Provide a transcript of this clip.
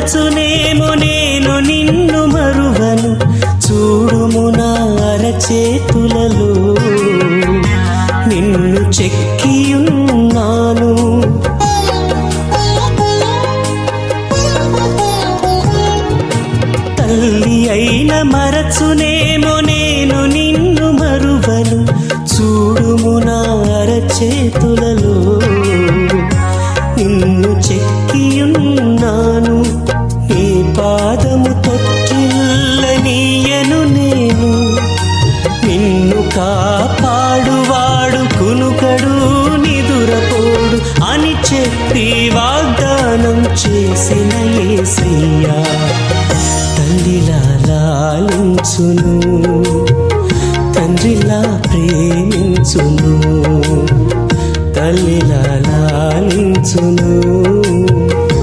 మరచునేమో నేను నిన్ను మరువను. చూడుము నా అరచేతులలో. నిన్ను చెక్కియున్నాను. తల్లి అయిన మరచునేమో నేను నిన్ను మరువను. చూడుము నా అరచేతులలో. కాపాడువాడు కునుకడు నిదురపోడు అని చెప్పి వాగ్దానం చేసిన ఏసయ్యా. తండ్రిలా లాలించును తండ్రిలా ప్రేమించును తల్లిలా లాలించును.